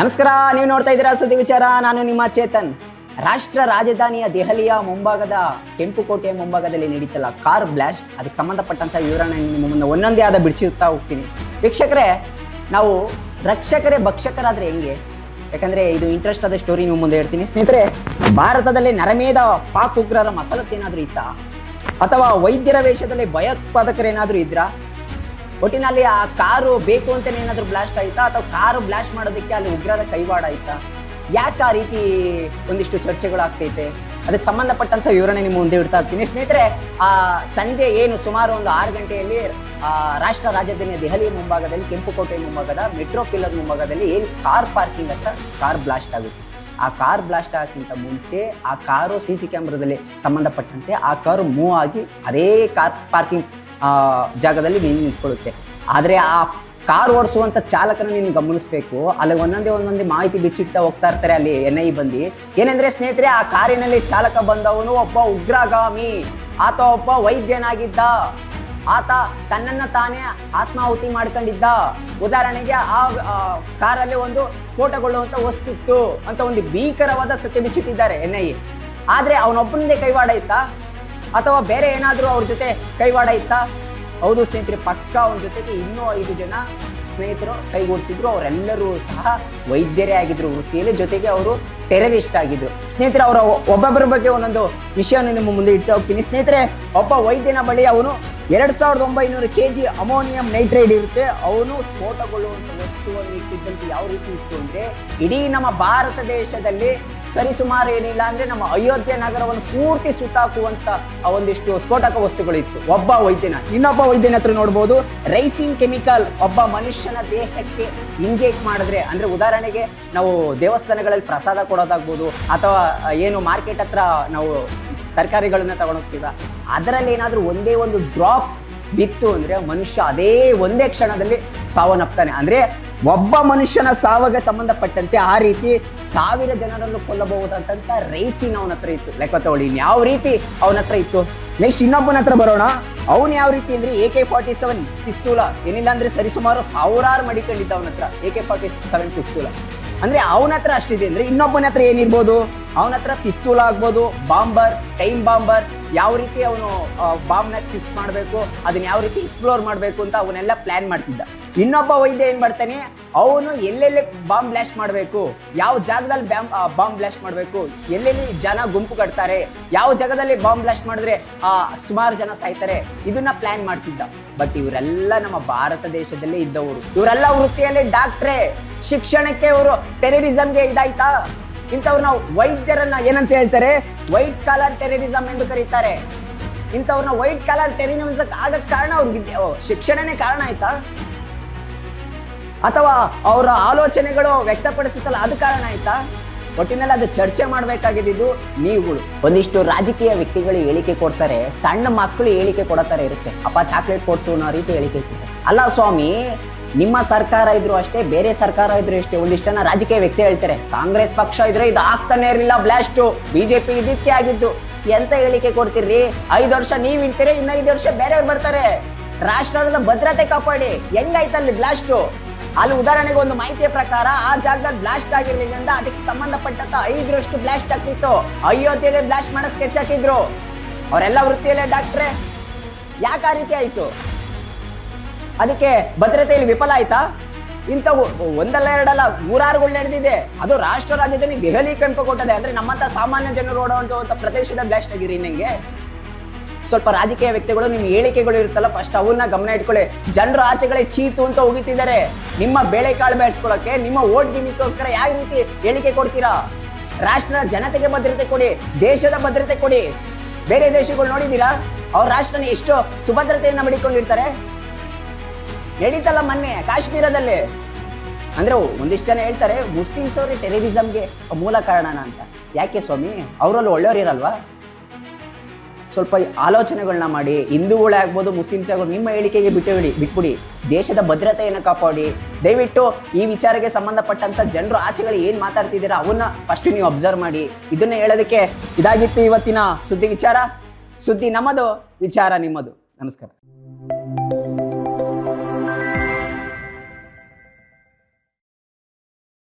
ನಮಸ್ಕಾರ, ನೀವು ನೋಡ್ತಾ ಇದ್ದೀರಾ ಸುದ್ದಿ ವಿಚಾರ. ನಾನು ನಿಮ್ಮ ಚೇತನ್. ರಾಷ್ಟ್ರ ರಾಜಧಾನಿಯ ದೆಹಲಿಯ ಮುಂಭಾಗದ, ಕೆಂಪುಕೋಟೆಯ ಮುಂಭಾಗದಲ್ಲಿ ನಡೀತಲ್ಲ ಕಾರ್ ಬ್ಲಾಸ್ಟ್ ಅದಕ್ಕೆ ಸಂಬಂಧಪಟ್ಟಂತ ವಿವರಣೆ ನಿಮ್ಮ ಮುಂದೆ ಒಂದೊಂದೇ ಆದ ಬಿಡಿಸುತ್ತಾ ಹೋಗ್ತೀನಿ. ವೀಕ್ಷಕರೇ, ನಾವು ರಕ್ಷಕರೇ ಭಕ್ಷಕರಾದ್ರೆ ಹೆಂಗೆ? ಯಾಕಂದ್ರೆ ಇದು ಇಂಟ್ರೆಸ್ಟ್ ಆದ ಸ್ಟೋರಿ ನಿಮ್ಮ ಮುಂದೆ ಹೇಳ್ತೀನಿ. ಸ್ನೇಹಿತರೆ, ಭಾರತದಲ್ಲಿ ನರಮೇಧ, ಪಾಕ್ ಉಗ್ರರ ಮಸಲತ್ತೇನಾದ್ರೂ ಇತ್ತಾ? ಅಥವಾ ವೈದ್ಯರ ವೇಷದಲ್ಲಿ ಭಯೋತ್ಪಾದಕರೇನಾದರೂ ಇದ್ರಾ? ಒಟ್ಟಿನಲ್ಲಿ ಆ ಕಾರು ಬೇಕು ಅಂತಲೇ ಏನಾದರೂ ಬ್ಲಾಸ್ಟ್ ಆಯಿತಾ? ಅಥವಾ ಕಾರು ಬ್ಲಾಸ್ಟ್ ಮಾಡೋದಕ್ಕೆ ಅಲ್ಲಿ ಉಗ್ರರ ಕೈವಾಡ ಆಯ್ತಾ? ಯಾಕೆ ಆ ರೀತಿ ಒಂದಿಷ್ಟು ಚರ್ಚೆಗಳಾಗ್ತೈತೆ ಅದಕ್ಕೆ ಸಂಬಂಧಪಟ್ಟಂತ ವಿವರಣೆ ನಿಮ್ಮ ಮುಂದೆ ಇಡ್ತಾ ಇರ್ತೀನಿ. ಸ್ನೇಹಿತರೆ, ಆ ಸಂಜೆ ಏನು ಸುಮಾರು ಒಂದು ಆರು ಗಂಟೆಯಲ್ಲಿ ರಾಷ್ಟ್ರ ರಾಜಧಾನಿ ದೆಹಲಿ ಮುಂಭಾಗದಲ್ಲಿ ಕೆಂಪುಕೋಟೆ ಮುಂಭಾಗದ ಮೆಟ್ರೋ ಪಿಲ್ಲರ್ ಮುಂಭಾಗದಲ್ಲಿ ಏನು ಕಾರ್ ಪಾರ್ಕಿಂಗ್ ಹತ್ರ ಕಾರ್ ಬ್ಲಾಸ್ಟ್ ಆಗುತ್ತೆ. ಆ ಕಾರ್ ಬ್ಲಾಸ್ಟ್ ಆಗಕ್ಕಿಂತ ಮುಂಚೆ ಆ ಕಾರು ಸಿ ಸಿ ಕ್ಯಾಮ್ರಾದಲ್ಲಿ ಸಂಬಂಧಪಟ್ಟಂತೆ ಆ ಕಾರು ಮೂವ್ ಆಗಿ ಅದೇ ಕಾರ್ ಪಾರ್ಕಿಂಗ್ ಜಾಗದಲ್ಲಿ ನೀನು ನಿಂತ್ಕೊಳ್ಳುತ್ತೆ. ಆದರೆ ಆ ಕಾರ್ ಓಡಿಸುವಂಥ ಚಾಲಕನ ನೀನು ಗಮನಿಸಬೇಕು. ಅಲ್ಲಿ ಒಂದೊಂದೇ ಒಂದೊಂದೇ ಮಾಹಿತಿ ಬಿಚ್ಚಿಡ್ತಾ ಹೋಗ್ತಾ ಇರ್ತಾರೆ ಅಲ್ಲಿ ಎನ್ ಐ ಬಂದು. ಏನೆಂದರೆ ಸ್ನೇಹಿತರೆ, ಆ ಕಾರಿನಲ್ಲಿ ಚಾಲಕ ಬಂದವನು ಒಬ್ಬ ಉಗ್ರಗಾಮಿ. ಆತ ಒಬ್ಬ ವೈದ್ಯನಾಗಿದ್ದ. ಆತ ತನ್ನನ್ನು ತಾನೇ ಆತ್ಮಾಹುತಿ ಮಾಡ್ಕೊಂಡಿದ್ದ. ಉದಾಹರಣೆಗೆ ಆ ಕಾರಲ್ಲಿ ಒಂದು ಸ್ಫೋಟಗೊಳ್ಳುವಂಥ ವಸ್ತಿತ್ತು ಅಂತ ಒಂದು ಭೀಕರವಾದ ಸತ್ಯ ಬಿಚ್ಚಿಟ್ಟಿದ್ದಾರೆ ಎನ್ ಐ ಆದರೆ ಅವನೊಬ್ಬನದೇ ಕೈವಾಡ ಇತ್ತಾ? ಅಥವಾ ಬೇರೆ ಏನಾದರೂ ಅವ್ರ ಜೊತೆ ಕೈವಾಡ ಇತ್ತಾ? ಹೌದು ಸ್ನೇಹಿತರೆ, ಪಕ್ಕ ಅವ್ರ ಜೊತೆಗೆ ಇನ್ನೂ ಐದು ಜನ ಸ್ನೇಹಿತರು ಕೈಗೂಡಿಸಿದ್ರು. ಅವರೆಲ್ಲರೂ ಸಹ ವೈದ್ಯರೇ ಆಗಿದ್ರು. ವೃತ್ತಿಯಲ್ಲಿ ಜೊತೆಗೆ ಅವರು ಟೆರರಿಸ್ಟ್ ಆಗಿದ್ರು. ಸ್ನೇಹಿತರೆ, ಅವರ ಒಬ್ಬೊಬ್ಬರ ಬಗ್ಗೆ ಒಂದೊಂದು ವಿಷಯವನ್ನು ನಿಮ್ಮ ಮುಂದೆ ಇಡ್ತಾ ಹೋಗ್ತೀನಿ. ಸ್ನೇಹಿತರೆ, ಒಬ್ಬ ವೈದ್ಯನ ಬಳಿ ಅವನು ಎರಡ್ ಸಾವಿರದ ಒಂಬೈನೂರು ಕೆ ಜಿ ಅಮೋನಿಯಂ ನೈಟ್ರೈಡ್ ಇರುತ್ತೆ. ಅವನು ಸ್ಫೋಟಗೊಳ್ಳುವಂತ ವಸ್ತುವನ್ನು ಇಟ್ಟಿದ್ದಂತೆ ಯಾವ ರೀತಿ ಇತ್ತು ಅಂದ್ರೆ, ಇಡೀ ನಮ್ಮ ಭಾರತ ದೇಶದಲ್ಲಿ ಸರಿಸುಮಾರು ಏನಿಲ್ಲ ಅಂದ್ರೆ ನಮ್ಮ ಅಯೋಧ್ಯೆ ನಗರವನ್ನು ಪೂರ್ತಿ ಸುತ್ತಾಕುವಂತ ಒಂದಿಷ್ಟು ಸ್ಫೋಟಕ ವಸ್ತುಗಳಿತ್ತು. ಒಬ್ಬ ವೈದ್ಯನ, ಇನ್ನೊಬ್ಬ ವೈದ್ಯನ ಹತ್ರ ನೋಡ್ಬೋದು. ರೈಸಿಂಗ್ ಕೆಮಿಕಲ್ ಒಬ್ಬ ಮನುಷ್ಯನ ದೇಹಕ್ಕೆ ಇಂಜೆಕ್ಟ್ ಮಾಡಿದ್ರೆ, ಅಂದ್ರೆ ಉದಾಹರಣೆಗೆ ನಾವು ದೇವಸ್ಥಾನಗಳಲ್ಲಿ ಪ್ರಸಾದ ಕೊಡೋದಾಗ್ಬೋದು, ಅಥವಾ ಏನು ಮಾರ್ಕೆಟ್ ಹತ್ರ ನಾವು ತರಕಾರಿಗಳನ್ನ ತಗೊಂಡೋಗ್ತೀವ ಅದರಲ್ಲಿ ಏನಾದರೂ ಒಂದೇ ಒಂದು ಡ್ರಾಪ್ ಬಿತ್ತು ಅಂದರೆ ಮನುಷ್ಯ ಅದೇ ಒಂದೇ ಕ್ಷಣದಲ್ಲಿ ಸಾವನ್ನಪ್ತಾನೆ. ಅಂದರೆ ಒಬ್ಬ ಮನುಷ್ಯನ ಸಾವಿಗೆ ಸಂಬಂಧಪಟ್ಟಂತೆ ಆ ರೀತಿ ಸಾವಿರ ಜನರನ್ನು ಕೊಲ್ಲಬಹುದಂತ ರೈಸಿನ ಅವನ ಹತ್ರ ಇತ್ತು. ಲೆಕ್ಕ ತಗೊಳ್ಳಿ ಯಾವ ರೀತಿ ಅವನ ಹತ್ರ ಇತ್ತು? ನೆಕ್ಸ್ಟ್ ಇನ್ನೊಬ್ಬನ ಹತ್ರ ಬರೋಣ. ಅವನು ಯಾವ ರೀತಿ ಅಂದ್ರೆ ಎ ಕೆ ಫಾರ್ಟಿ ಸೆವೆನ್ ಪಿಸ್ತೂಲ ಏನಿಲ್ಲ ಅಂದ್ರೆ ಸರಿಸುಮಾರು ಸಾವಿರಾರು ಮಡಿಕೊಂಡಿದ್ದ ಅವನ ಹತ್ರ ಎ ಕೆ ಫಾರ್ಟಿ ಸೆವೆನ್ ಪಿಸ್ತೂಲ ಅಂದ್ರೆ ಅವನ ಹತ್ರ ಅಷ್ಟಿದೆ ಅಂದ್ರೆ ಇನ್ನೊಬ್ಬನ ಹತ್ರ ಏನಿರ್ಬೋದು? ಅವನ ಹತ್ರ ಪಿಸ್ತೂಲ್ ಆಗ್ಬೋದು ಬಾಂಬರ್ ಟೈಮ್ ಬಾಂಬರ್ ಯಾವ ರೀತಿ ಅವನು ಬಾಂಬ್ನ ಫಿಕ್ಸ್ ಮಾಡಬೇಕು, ಅದನ್ನ ಯಾವ ರೀತಿ ಎಕ್ಸ್ಪ್ಲೋರ್ ಮಾಡಬೇಕು ಅಂತ ಅವನ್ನೆಲ್ಲ ಪ್ಲಾನ್ ಮಾಡ್ತಿದ್ದ. ಇನ್ನೊಬ್ಬ ವೈದ್ಯ ಏನ್ ಮಾಡ್ತಾನೆ, ಅವನು ಎಲ್ಲೆಲ್ಲಿ ಬಾಂಬ್ ಬ್ಲಾಸ್ಟ್ ಮಾಡಬೇಕು, ಯಾವ ಜಾಗದಲ್ಲಿ ಬ್ಯಾಂಬ್ ಬಾಂಬ್ ಬ್ಲಾಸ್ಟ್ ಮಾಡಬೇಕು, ಎಲ್ಲೆಲ್ಲಿ ಜನ ಗುಂಪು ಕಟ್ತಾರೆ, ಯಾವ ಜಾಗದಲ್ಲಿ ಬಾಂಬ್ ಬ್ಲಾಸ್ಟ್ ಮಾಡಿದ್ರೆ, ಆ, ಸುಮಾರು ಜನ ಸಾಯ್ತಾರೆ, ಇದನ್ನ ಪ್ಲಾನ್ ಮಾಡ್ತಿದ್ದ. ಬಟ್ ಇವರೆಲ್ಲ ನಮ್ಮ ಭಾರತ ದೇಶದಲ್ಲೇ ಇದ್ದವರು. ಇವರೆಲ್ಲ ವೃತ್ತಿಯಲ್ಲಿ ಡಾಕ್ಟ್ರೇ ಶಿಕ್ಷಣಕ್ಕೆ ಅವರು ಟೆರರಿಸಂಗೆ ಇದಾಯ್ತಾ? ಇಂಥವ್ರನ್ನ ವೈದ್ಯರನ್ನ ಏನಂತ ಹೇಳ್ತಾರೆ? ವೈಟ್ ಕಾಲರ್ ಟೆರರಿಸಂ ಎಂದು ಕರೀತಾರೆ. ಇಂಥವ್ರನ್ನ ವೈಟ್ ಕಾಲರ್ ಟೆರರಿಸಂ ಆಗಕ್ಕೆ ಕಾರಣ ಅವ್ರ ವಿದ್ಯೆ ಓ, ಶಿಕ್ಷಣನೇ ಕಾರಣ ಆಯ್ತಾ? ಅಥವಾ ಅವರ ಆಲೋಚನೆಗಳು ವ್ಯಕ್ತಪಡಿಸುತ್ತಲ್ಲ ಅದು ಕಾರಣ ಆಯ್ತಾ? ಒಟ್ಟಿನಲ್ಲಿ ಅದು ಚರ್ಚೆ ಮಾಡಬೇಕಾಗಿದ್ದು ನೀವುಗಳು ಒಂದಿಷ್ಟು ರಾಜಕೀಯ ವ್ಯಕ್ತಿಗಳು ಹೇಳಿಕೆ ಕೊಡ್ತಾರೆ ಸಣ್ಣ ಮಕ್ಕಳು ಹೇಳಿಕೆ ಕೊಡೋ ಥರ ಇರುತ್ತೆ. ಅಪ್ಪ ಚಾಕ್ಲೇಟ್ ಕೊಡ್ಸು ಅನ್ನೋ ರೀತಿ ಹೇಳಿಕೆ ಕೊಡ್ತಾರೆ. ಅಲ್ಲ ಸ್ವಾಮಿ, ನಿಮ್ಮ ಸರ್ಕಾರ ಇದ್ರು ಅಷ್ಟೇ, ಬೇರೆ ಸರ್ಕಾರ ಇದ್ರು ಅಷ್ಟೇ ಒಂದಿಷ್ಟು ಜನ ರಾಜಕೀಯ ವ್ಯಕ್ತಿ ಹೇಳ್ತಾರೆ. ಕಾಂಗ್ರೆಸ್ ಪಕ್ಷ ಇದ್ರೆ ಇದು ಆಗ್ತಾನೆ ಇರಲಿಲ್ಲ ಬ್ಲಾಸ್ಟ್ ಬಿಜೆಪಿ ಇದಕ್ಕೆ ಆಗಿದ್ದು. ಎಂತ ಹೇಳಿಕೆ ಕೊಡ್ತೀರಿ? ಐದು ವರ್ಷ ನೀವ್ ಇಂತೀರಿ ಇನ್ನು ಐದು ವರ್ಷ ಬೇರೆಯವ್ರು ಬರ್ತಾರೆ. ರಾಷ್ಟ್ರದ ಭದ್ರತೆ ಕಾಪಾಡಿ. ಹೆಂಗಾಯ್ತಲ್ಲಿ ಬ್ಲಾಸ್ಟು ಅಲ್ಲಿ ಉದಾಹರಣೆಗೆ ಒಂದು ಮಾಹಿತಿಯ ಪ್ರಕಾರ, ಆ ಜಾಗದಲ್ಲಿ ಬ್ಲಾಸ್ಟ್ ಆಗಿರ್ಲಿಲ್ಲ ಅದಕ್ಕೆ ಸಂಬಂಧಪಟ್ಟಂತ ಐದರಷ್ಟು ಬ್ಲಾಸ್ಟ್ ಆಗ್ತಿತ್ತು. ಅಯೋಧ್ಯೆಯಲ್ಲಿ ಬ್ಲಾಸ್ಟ್ ಮಾಡೋ ಸ್ಕೆಚ್ ಹಾಕಿದ್ರು. ಅವರೆಲ್ಲ ವೃತ್ತಿಯಲ್ಲೇ ಡಾಕ್ಟ್ರೆ ಯಾಕೆ ಆ ರೀತಿ ಆಯ್ತು? ಅದಕ್ಕೆ ಭದ್ರತೆಯಲ್ಲಿ ವಿಫಲ ಆಯ್ತಾ? ಇಂಥವು ಒಂದಲ್ಲ ಎರಡಲ್ಲ ನೂರಾರುಗಳು ನಡೆದಿದೆ. ಅದು ರಾಷ್ಟ್ರ ರಾಜಧಾನಿ ದೆಹಲಿ ಕೆಂಪು ಕೊಟ್ಟದೆ. ಅಂದ್ರೆ ನಮ್ಮಂತ ಸಾಮಾನ್ಯ ಜನರು ಓಡುವಂತ ಪ್ರದೇಶದ ಬ್ಲಾಸ್ಟ್ ಆಗಿರಿ ನಿಮಗೆ ಸ್ವಲ್ಪ ರಾಜಕೀಯ ವ್ಯಕ್ತಿಗಳು, ನಿಮ್ಮ ಹೇಳಿಕೆಗಳು ಇರುತ್ತಲ್ಲ ಫಸ್ಟ್ ಅವನ್ನ ಗಮನ ಇಟ್ಕೊಳ್ಳಿ. ಜನರು ಆಚೆಗಳೇ ಚೀತು ಅಂತ ಹೋಗುತ್ತಿದ್ದಾರೆ. ನಿಮ್ಮ ಬೇಳೆಕಾಳು ಬೆಳೆಸ್ಕೊಳ್ಳೋಕೆ, ನಿಮ್ಮ ಓಟ್ ಗಿಮಿಕ್ಕೋಸ್ಕರ ಯಾವ ರೀತಿ ಹೇಳಿಕೆ ಕೊಡ್ತೀರಾ? ರಾಷ್ಟ್ರ ಜನತೆಗೆ ಭದ್ರತೆ ಕೊಡಿ, ದೇಶದ ಭದ್ರತೆ ಕೊಡಿ. ಬೇರೆ ದೇಶಗಳು ನೋಡಿದ್ದೀರಾ? ಅವ್ರ ರಾಷ್ಟ್ರನ ಎಷ್ಟು ಸುಭದ್ರತೆಯನ್ನ ಮಡಿಕೊಂಡಿರ್ತಾರೆ? ನಡೀತಲ್ಲ ಮೊನ್ನೆ ಕಾಶ್ಮೀರದಲ್ಲಿ. ಅಂದ್ರೆ ಒಂದಿಷ್ಟು ಜನ ಹೇಳ್ತಾರೆ ಮುಸ್ಲಿಮ್ಸ್ ಅವ್ರಿಗೆ ಟೆರರಿಸಮ್ಗೆ ಮೂಲ ಕಾರಣನ ಅಂತ. ಯಾಕೆ ಸ್ವಾಮಿ? ಅವರಲ್ಲಿ ಒಳ್ಳೆಯವ್ರಿರಲ್ವಾ ಸ್ವಲ್ಪ ಆಲೋಚನೆಗಳನ್ನ ಮಾಡಿ, ಹಿಂದೂಗಳೇ ಆಗ್ಬೋದು, ಮುಸ್ಲಿಮ್ಸ್ ಆಗ್ಬೋದು, ನಿಮ್ಮ ಹೇಳಿಕೆಗೆ ಬಿಟ್ಟುಬಿಡಿ ಬಿಟ್ಬಿಡಿ. ದೇಶದ ಭದ್ರತೆಯನ್ನು ಕಾಪಾಡಿ. ದಯವಿಟ್ಟು ಈ ವಿಚಾರಕ್ಕೆ ಸಂಬಂಧಪಟ್ಟಂತ ಜನರು ಆಚೆಗಳು ಏನು ಮಾತಾಡ್ತಿದ್ದೀರಾ, ಅವನ್ನ ಫಸ್ಟ್ ನೀವು ಅಬ್ಸರ್ವ್ ಮಾಡಿ. ಇದನ್ನ ಹೇಳೋದಕ್ಕೆ ಇದಾಗಿತ್ತು ಇವತ್ತಿನ ಸುದ್ದಿ ವಿಚಾರ. ಸುದ್ದಿ ನಮ್ಮದು, ವಿಚಾರ ನಿಮ್ಮದು. ನಮಸ್ಕಾರ.